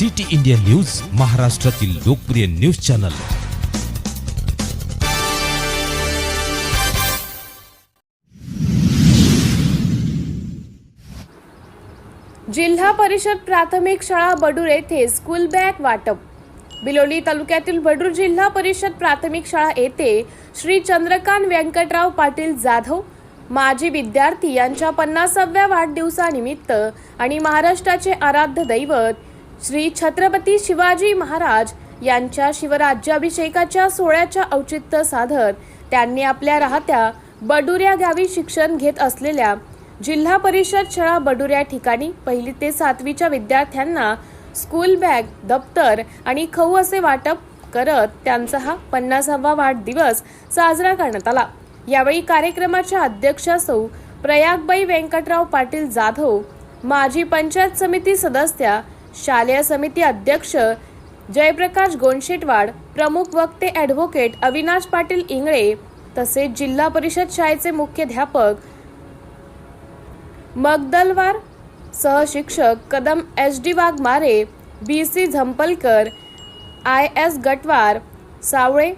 City India news महाराष्ट्रातील लोकप्रिय news channel. जिल्हा परिषद प्राथमिक शाळा बडूर येथे स्कूल बॅग वाटप. बिलोली तालुक्यातील बडूर जिल्हा परिषद प्राथमिक शाळा येथे श्री चंद्रकांत व्यंकटराव पाटील जाधव माजी विद्यार्थी यांच्या पन्नासाव्या वाढदिवसानिमित्त आणि महाराष्ट्राचे आराध्य दैवत श्री छत्रपती शिवाजी महाराज यांच्या शिवराज्याभिषेकाच्या सोहळ्याच्या औचित्य साधत त्यांनी आपल्या राहत्या बडुऱ्या गावी शिक्षण घेत असलेल्या जिल्हा परिषद शाळा बडुऱ्या ठिकाणी पहिली ते सातवीच्या विद्यार्थ्यांना स्कूल बॅग दप्तर आणि खऊ असे वाटप करत त्यांचा हा पन्नासावा वाढदिवस साजरा करण्यात आला. यावेळी कार्यक्रमाच्या अध्यक्षा सौ प्रयागबाई व्यंकटराव पाटील जाधव माजी पंचायत समिती सदस्या शालेय समिती अध्यक्ष जयप्रकाश गोंडशेटवाड प्रमुख वक्ते ॲडव्होकेट अविनाश पाटील इंगळे तसेच जिल्हा परिषद शाळेचे मुख्याध्यापक Magdalwar सहशिक्षक Kadam H D Waghmare B C Zampalkar I S Gatwar Sawale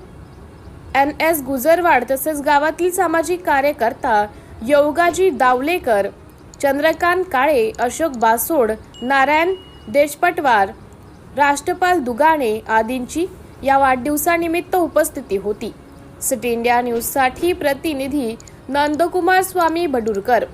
N S Gujarwad तसेच गावातील सामाजिक कार्यकर्ता योगाजी दावलेकर चंद्रकांत काळे अशोक बासोड नारायण देशपटवार राष्ट्रपाल दुगाणे आदींची या वाढदिवसानिमित्त उपस्थिती होती. सिटी इंडिया न्यूजसाठी प्रतिनिधी नंदकुमार स्वामी बडुरकर.